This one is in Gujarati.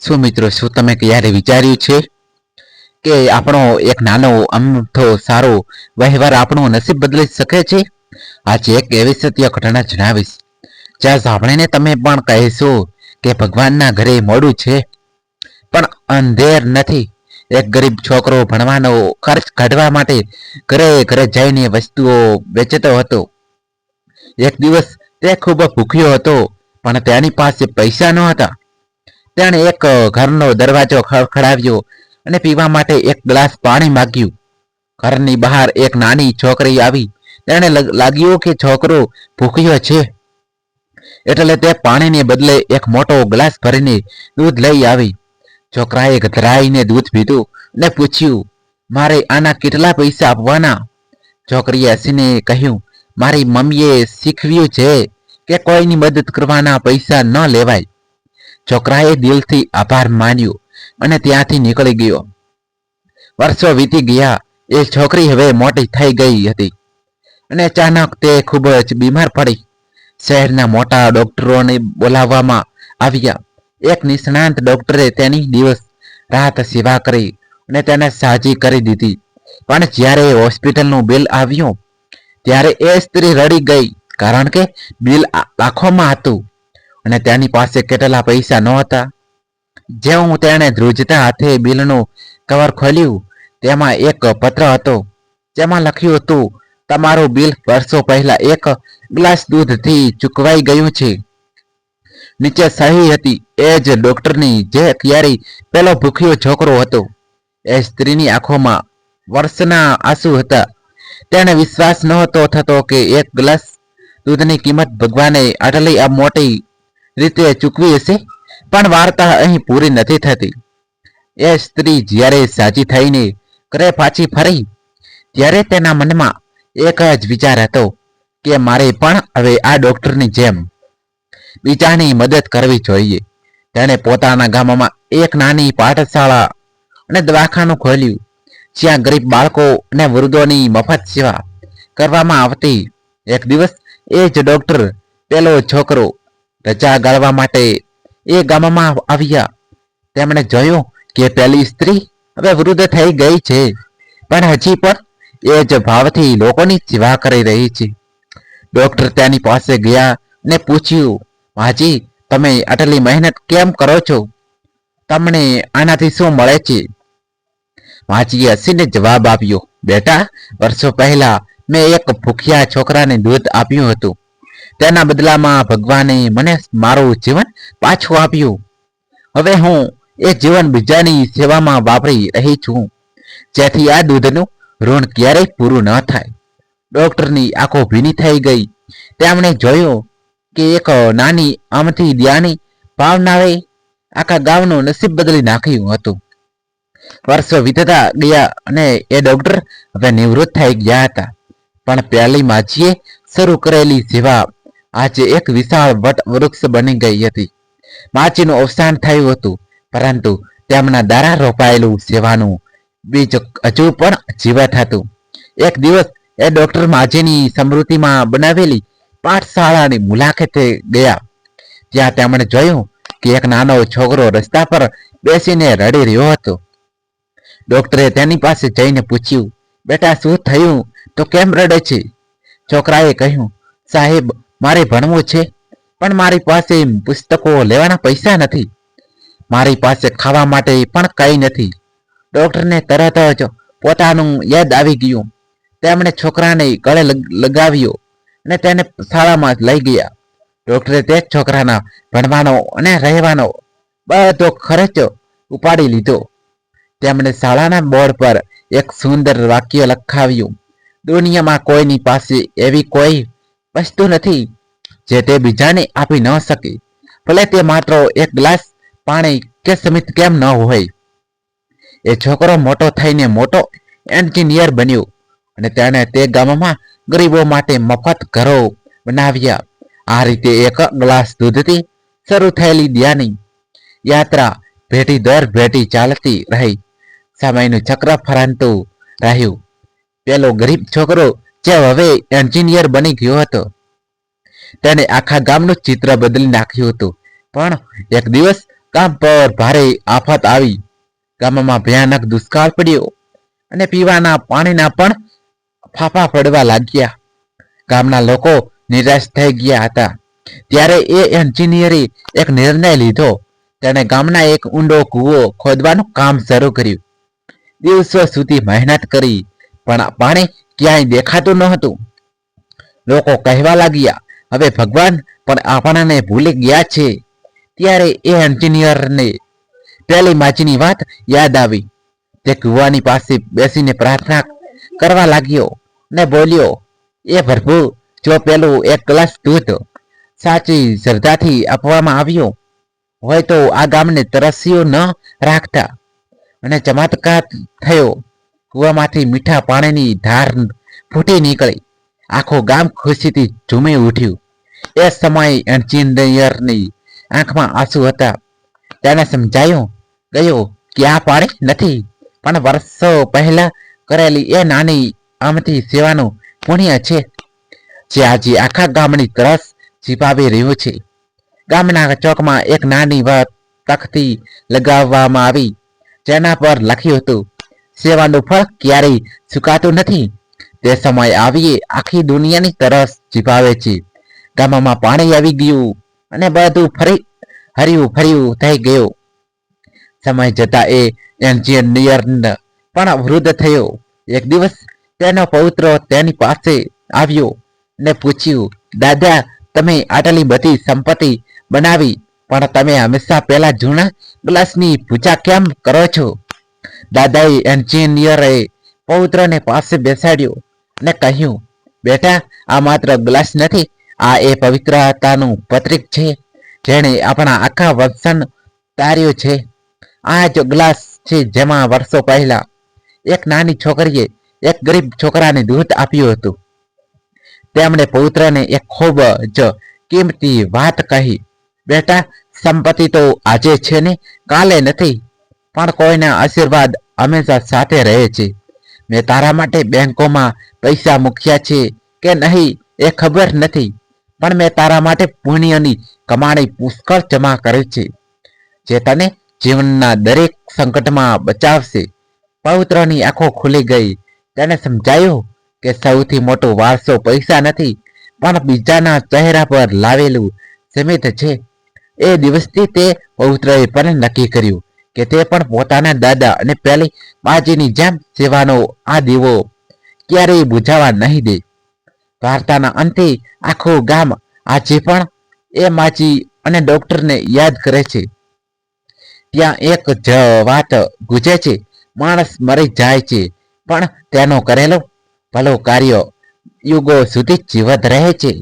શું મિત્રો, શું તમે ક્યારે વિચાર્યું છે કે આપણો એક નાનો અમથો સારો વહેવાર આપણું નસીબ બદલી શકે છે? આજે એક એવી સત્ય ઘટના જણાવીશ, જ્યાં સાંભળીને તમે પણ કહેશો કે ભગવાનના ઘરે મોડું છે. પણ અંધેર નથી. એક ગરીબ છોકરો ભણવાનો ખર્ચ કાઢવા માટે ઘરે ઘરે જઈને વસ્તુઓ વેચતો હતો. એક દિવસ તે ખૂબ ભૂખ્યો હતો, પણ તેની પાસે પૈસા ન હતા તેણે એક ઘરનો દરવાજો ખડખડાવ્યો અને પીવા માટે એક ગ્લાસ પાણી માંગ્યું. ઘરની બહાર એક નાની છોકરી આવી. તેણે લાગ્યું કે છોકરો ભૂખ્યો છે. એટલે તે પાણીને બદલે એક મોટો ગ્લાસ ભરીને દૂધ લઈ આવી. છોકરાએ ગધરાઈને દૂધ પીધું અને પૂછ્યું, મારે આના કેટલા પૈસા આપવાના? છોકરીએ હસીને કહ્યું, મારી મમ્મીએ શીખવ્યું છે કે કોઈની મદદ કરવાના પૈસા ન લેવાય. છોકરાએ દિલથી આભાર માન્યો અને ત્યાંથી નીકળી ગયો. વર્ષો વીતી ગયા, એ છોકરી હવે મોટી થઈ ગઈ હતી. અને અચાનક તે ખૂબ જ બીમાર પડી. શહેરના મોટા ડોક્ટરોને બોલાવવામાં આવ્યા. એક નિષ્ણાંત ડોક્ટરે તેની દિવસ રાત સેવા કરી અને તેને સાજી કરી દીધી. પણ જ્યારે હોસ્પિટલનું બિલ આવ્યું, ત્યારે એ સ્ત્રી રડી ગઈ, કારણ કે બિલ લાખોમાં હતું. અને તેની પાસે કેટલા પૈસા નહોતા. જેવું તેણે ધ્રુજતા હાથે બિલનું કવર ખોલ્યું, તેમાં એક પત્ર હતો, જેમાં લખ્યું હતું, તમારું બિલ વર્ષો પહેલા એક ગ્લાસ દૂધથી ચૂકવાઈ ગયું છે. નીચે સહી હતી, એ જ ડોક્ટરની જે ક્યારે પેલો ભૂખ્યો છોકરો હતો. એ સ્ત્રીની આંખોમાં વર્ષના આંસુ હતા. તેને વિશ્વાસ નહોતો થતો કે એક ગ્લાસ દૂધની કિંમત ભગવાને આટલી આ મોટી રીતે ચૂકવી હશે. પણ વાર્તા અહીં પૂરી નથી થતી. એ સ્ત્રી જ્યારે સાજી થઈને ઘરે પાછી ફરી, ત્યારે તેના મનમાં એક જ વિચાર હતો કે મારે પણ હવે આ ડોક્ટરની જેમ બીજાની મદદ કરવી જોઈએ. તેણે પોતાના ગામમાં એક નાની પાઠશાળા અને દવાખાનું ખોલ્યું, જ્યાં ગરીબ બાળકો અને વૃદ્ધોની મફત સેવા કરવામાં આવતી. એક દિવસ એ જ ડોક્ટર પેલો છોકરો રજા ગાળવા માટે એ ગામમાં આવ્યા. તેમણે જોયું કે પેલી સ્ત્રી હવે વૃદ્ધ થઈ ગઈ છે, પણ હજી પણ એ જ ભાવથી લોકોની સેવા કરી રહી છે. ડોક્ટર તેની પાસે ગયા ને પૂછ્યું માજી તમે આટલી મહેનત કેમ કરો છો? તમને આનાથી શું મળે છે? માજીએ હસીને જવાબ આપ્યો, બેટા, વર્ષો પહેલા મેં એક ભૂખ્યા છોકરાને દૂધ આપ્યું હતું. તેના બદલામાં ભગવાને મને મારું જીવન પાછું આપ્યું. હવે હું એ જીવન બીજાની સેવામાં વાપરી રહી છું. જેથી આ દૂધનું ઋણ ક્યારેય પૂરું ન થાય. ડોક્ટરની આંખો ભીની થઈ ગઈ. તેમણે જોયું કે એક નાની આમથી દ્યાની ભાવનાએ આખા ગામનું નસીબ બદલી નાખ્યું હતું. વર્ષો વીતતા ગયા અને એ ડોક્ટર હવે નિવૃત્ત થઈ ગયા હતા. પણ પહેલી માજીએ શરૂ કરેલી સેવા આજે એક વિશાળ વટ વૃક્ષ બની ગઈ હતી. માચીનું અવસાન થયું હતું, પરંતુ તેમના દ્વારા રોપાયેલું સેવાનું બીજ હજુ પણ જીવત હતું. એક દિવસ એ ડોક્ટર માજીની સમૃદ્ધિમાં બનાવેલી પાઠશાળાની મુલાકાતે ગયા. ત્યાં તેમણે જોયું કે એક નાનો છોકરો રસ્તા પર બેસીને રડી રહ્યો હતો. ડોક્ટરે તેની પાસે જઈને પૂછ્યું, બેટા, શું થયું? તો કેમ રડે છે? છોકરાએ કહ્યું, સાહેબ મારે ભણવું છે, પણ મારી પાસે પુસ્તકો લેવાના પૈસા નથી. મારી પાસે ખાવા માટે પણ કંઈ નથી. ડોક્ટરને તરત જ પોતાનું યાદ આવી ગયું. તેમણે છોકરાને ગળે લગાવ્યો અને તેને શાળામાં લઈ ગયા. ડૉક્ટરે તે છોકરાના ભણવાનો અને રહેવાનો બધો ખર્ચ ઉપાડી લીધો. તેમણે શાળાના બોર્ડ પર એક સુંદર વાક્ય લખાવ્યું. દુનિયામાં કોઈની પાસે એવી કોઈ વસ્તુ નથી. જે તે બીજાને આપી ન શકે. ભલે તે માત્ર એક ગ્લાસ પાણી કે સમિત કેમ ન હોય. એ છોકરો મોટો થઈને મોટો એન્જિનિયર બન્યો અને તેણે તે ગામમાં ગરીબો માટે મફત ઘરો બનાવ્યા. આ રીતે એક ગ્લાસ દૂધથી શરૂ થયેલી દયાની યાત્રા ભેટી દર ભેટી ચાલતી રહી. સમયનું ચક્ર ફરાંતું રહ્યું. પેલો ગરીબ છોકરો જે હવે એન્જિનિયર બની ગયો હતો. તેને આખા ગામનું ચિત્ર બદલી નાખ્યું હતું. પણ એક દિવસ ગામ પર ભારે આફત આવી. ગામમાં ભયાનક દુષ્કાળ પડ્યો અને પીવાના પાણીના પણ ફાફા પડવા લાગ્યા. ગામના લોકો નિરાશ થઈ ગયા હતા. ત્યારે એ એન્જિનિયરે એક નિર્ણય લીધો. તેણે ગામના એક ઊંડો કૂવો ખોદવાનું કામ શરૂ કર્યું. દિવસો સુધી મહેનત કરી, પણ પાણી ક્યાંય દેખાતું ન હતું. લોકો કહેવા લાગ્યા, હવે ભગવાન, પણ આપણને ભૂલી ગયા છે. ત્યારે એ એન્જિનિયરને પેલી માજીની વાત યાદ આવી. તે કુવાની પાસે બેસીને પ્રાર્થના કરવા લાગ્યો ને બોલ્યો, એ પ્રભુ, જો પેલું એક ગ્લાસ દૂધ સાચી શ્રદ્ધાથી આપવામાં આવ્યું, હોય તો આ ગામને તરસ્યું ન રાખતા. અને ચમત્કાર થયો. કૂવામાંથી મીઠા પાણીની ધાર ફૂટી નીકળી. આખું ગામ ખુશીથી ઝૂમી ઉઠ્યું. એ સમયે એન્જિનિયરની આંખમાં આંસુ હતા. તેને સમજાયું, ગયું કે આ પાણી નથી? પણ વર્ષો પહેલા કરેલી એ નાની આમથી સેવાનું પુણ્ય છે. જે આજે આખા ગામની તરસ છીપાવી રહ્યું છે. ગામના ચોકમાં એક નાની વાત તખતી લગાવવામાં આવી, જેના પર લખ્યું હતું સેવાનું ફળ ક્યારેય સુકાતું નથી. તે સમય આવીએ આખી દુનિયાની તરસ જીભાવે છે. ગામમાં પાણી આવી ગયું અને બધું ફરી, હર્યું ફર્યું થઈ ગયું. સમય જતા એ એન્જિનિયર પણ વૃદ્ધ થયો. એક દિવસ તેનો પૌત્ર તેની પાસે આવ્યો ને પૂછ્યું, દાદા, તમે આટલી બધી સંપત્તિ બનાવી, પણ તમે હંમેશા પેલા જૂના ગ્લાસની પૂજા કેમ કરો છો? દાદાએ એન્જિનિયરે પૌત્રને પાસે બેસાડ્યો ને કહ્યું, બેટા, આ માત્ર ગ્લાસ નથી, આ એ પવિત્રતાનું પત્રિક છે, જેણે આપણા આખા વંશન તાર્યું છે. આ જ ગ્લાસ છે જેમાં વર્ષો પહેલા એક નાની છોકરીએ એક ગરીબ છોકરાને દૂધ આપ્યું હતું. તેમણે પૌત્રને એક ખૂબ જ કિંમતી વાત કહી, બેટા, સંપત્તિ તો આજે છે ને, કાલે નથી પણ કોઈના આશીર્વાદ હંમેશા સાથે રહે છે. મેં તારા માટે બેંકોમાં પૈસા મૂક્યા છે કે નહીં એ ખબર નથી, પણ મેં તારા માટે પુણ્યની કમાણી પુષ્કળ જમા કરી છે, જે તને જીવનના દરેક સંકટમાં બચાવશે. પૌત્રની આંખો ખુલી ગઈ. તેને સમજાયું કે સૌથી મોટો વારસો પૈસા નથી, પણ બીજાના ચહેરા પર લાવેલું સમિત છે. એ દિવસથી તે પૌત્રએ પણ નક્કી કર્યું. કે તે પણ પોતાના દાદા અને પેલી બાજીની જેમ સેવાનો આ દીવો ક્યારેય બુઝાવા નહીં દે. વાર્તાના અંતે આખું ગામ આજે પણ એ માજી અને ડોક્ટરને યાદ કરે છે. ત્યાં એક જ વાત ગુજે છે, માણસ મરી જાય છે, પણ તેનો કરેલો ભલો કાર્ય યુગો સુધી જીવત રહે છે.